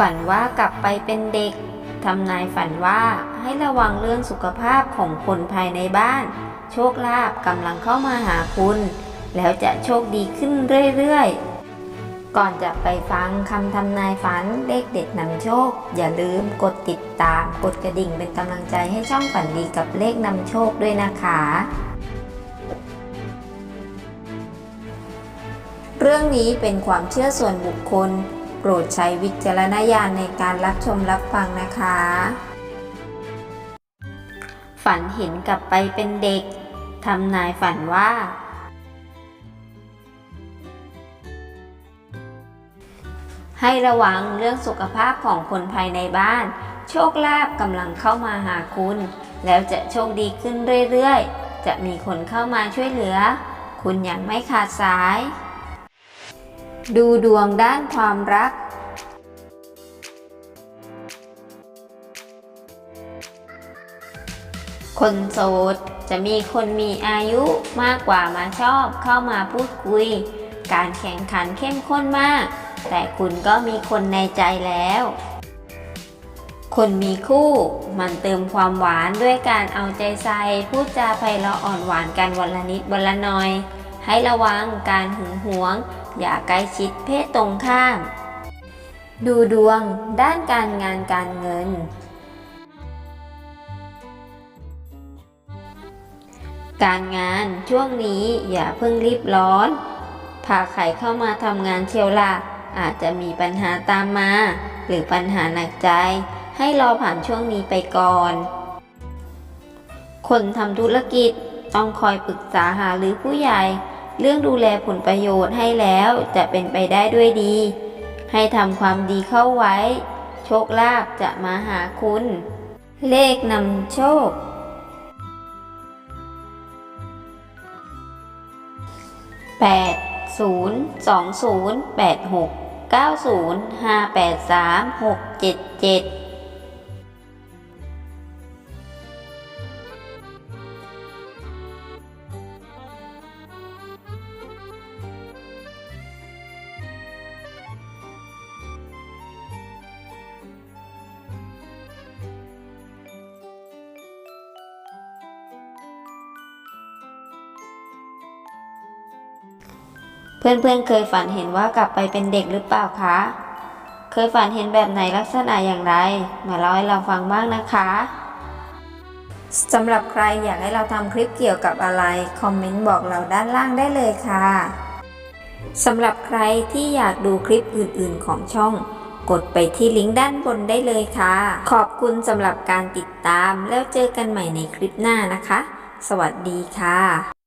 ฝันว่ากลับไปเป็นเด็กทำนายฝันว่าให้ระวังเรื่องสุขภาพของคนภายในบ้าน โชคลาภกำลังเข้ามาหาคุณ แล้วจะโชคดีขึ้นเรื่อยๆ ก่อนจะไปฟังคำทำนายฝันเลขเด็ดนำโชค อย่าลืมกดติดตาม กดกระดิ่งเป็นกำลังใจให้ช่องฝันดีกับเลขนำโชคด้วยนะคะ เรื่องนี้เป็นความเชื่อส่วนบุคคล โปรดใช้วิจารณญาณในการรับชมรับฟังนะคะ ฝันเห็นกลับไปเป็นเด็กทำนายฝันว่า ให้ระวังเรื่องสุขภาพของคนภายในบ้าน โชคลาภกำลังเข้ามาหาคุณ แล้วจะโชคดีขึ้นเรื่อยๆ จะมีคนเข้ามาช่วยเหลือ คุณอย่างไม่ขาดสาย ดูดวงด้านความรัก คนโสดจะมีคนมีอายุมากกว่ามาชอบเข้ามาพูดคุย การแข่งขันเข้มข้นมาก แต่คุณก็มีคนในใจแล้ว คนมีคู่ มันเติมความหวานด้วยการเอาใจใส่พูดจาไพเราะอ่อนหวานกันวันละนิดวันละหน่อย ให้ระวังการหึงหวง อย่าใกล้ชิดเพศตรงข้าม ดูดวงด้านการงานการเงิน การงานช่วงนี้อย่าเพิ่งรีบร้อนพาใครเข้ามาทำงานเชียวละอาจจะมีปัญหาตามมา หรือปัญหาหนักใจ ให้รอผ่านช่วงนี้ไปก่อน คนทำธุรกิจต้องคอยปรึกษาหาหรือผู้ใหญ่ เรื่องดูแลผลประโยชน์ให้แล้วจะเป็นไปได้ด้วยดี ให้ทำความดีเข้าไว้ โชคลาภจะมาหาคุณ เลขนำโชคแปดศูนย์สองศูนย์แปดหกเก้าศูนย์ห้าแปดสามหกเจ็ดเจ็ด เก้าศูนเพื่อนๆเคยฝันเห็นว่ากลับไปเป็นเด็กหรือเปล่าคะ เคยฝันเห็นแบบไหนลักษณะอย่างไร มาเล่าให้เราฟังบ้างนะคะสำหรับใครอยากให้เราทำคลิปเกี่ยวกับอะไร คอมเมนต์บอกเราด้านล่างได้เลยค่ะสำหรับใครที่อยากดูคลิปอื่นๆของช่อง กดไปที่ลิงก์ด้านบนได้เลยค่ะ ขอบคุณสำหรับการติดตามแล้วเจอกันใหม่ในคลิปหน้านะคะ สวัสดีค่ะ